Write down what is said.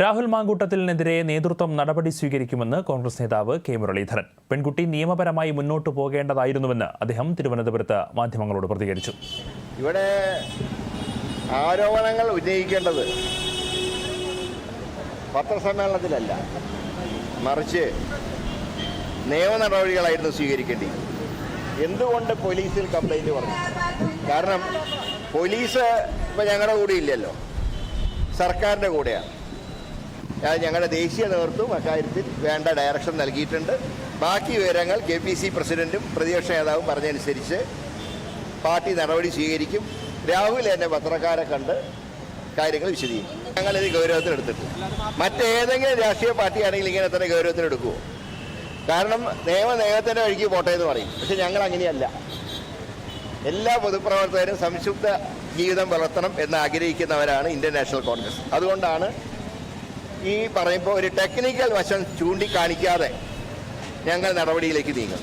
രാഹുൽ മാങ്കൂട്ടത്തിനെതിരെ നേതൃത്വം നടപടി സ്വീകരിക്കുമെന്ന് കോൺഗ്രസ് നേതാവ് കെ മുരളീധരൻ. പെൺകുട്ടി നിയമപരമായി മുന്നോട്ടു പോകേണ്ടതായിരുന്നുവെന്ന് അദ്ദേഹം തിരുവനന്തപുരത്ത് മാധ്യമങ്ങളോട് പ്രതികരിച്ചു. ഇവിടെ ആരോപണങ്ങൾ ഉന്നയിക്കേണ്ടത് പത്രസമ്മേളനത്തിലല്ല. മറിച്ച് നിയമ നടപടികളായിരുന്നു സ്വീകരിക്കേണ്ടി എന്തുകൊണ്ട് പോലീസിൽ കംപ്ലൈന്റ് പറഞ്ഞു കാരണം പോലീസ് ഇപ്പം ഞങ്ങളുടെ കൂടെ ഇല്ലല്ലോ. സർക്കാരിന്റെ കൂടെയാണ്. അത് ഞങ്ങളുടെ ദേശീയ നേതൃത്വം അക്കാര്യത്തിൽ വേണ്ട ഡയറക്ഷൻ നൽകിയിട്ടുണ്ട്. ബാക്കി വിവരങ്ങൾ കെ പി സി പ്രസിഡന്റും പ്രതിപക്ഷ നേതാവും പറഞ്ഞതനുസരിച്ച് പാർട്ടി നടപടി സ്വീകരിക്കും. രാഹുൽ എന്നെ പത്രക്കാരെ കണ്ട് കാര്യങ്ങൾ വിശദീകരിക്കും. ഞങ്ങളിത് ഗൗരവത്തിലെടുത്തിട്ടില്ല മറ്റേതെങ്കിലും രാഷ്ട്രീയ പാർട്ടിയാണെങ്കിൽ ഇങ്ങനെ തന്നെ ഗൗരവത്തിലെടുക്കുമോ കാരണം നിയമ നിയമത്തിന്റെ വഴിക്ക് പോട്ടെ എന്ന് പറയും. പക്ഷെ ഞങ്ങൾ അങ്ങനെയല്ല. എല്ലാ പൊതുപ്രവർത്തകരും സംശുദ്ധ ജീവിതം വളർത്തണം എന്ന് ആഗ്രഹിക്കുന്നവരാണ് ഇന്ത്യൻ നാഷണൽ കോൺഗ്രസ്. അതുകൊണ്ടാണ് ഈ പറയുമ്പോൾ ഒരു ടെക്നിക്കൽ വശം ചൂണ്ടിക്കാണിക്കാതെ ഞങ്ങൾ നടപടിയിലേക്ക് നീങ്ങും.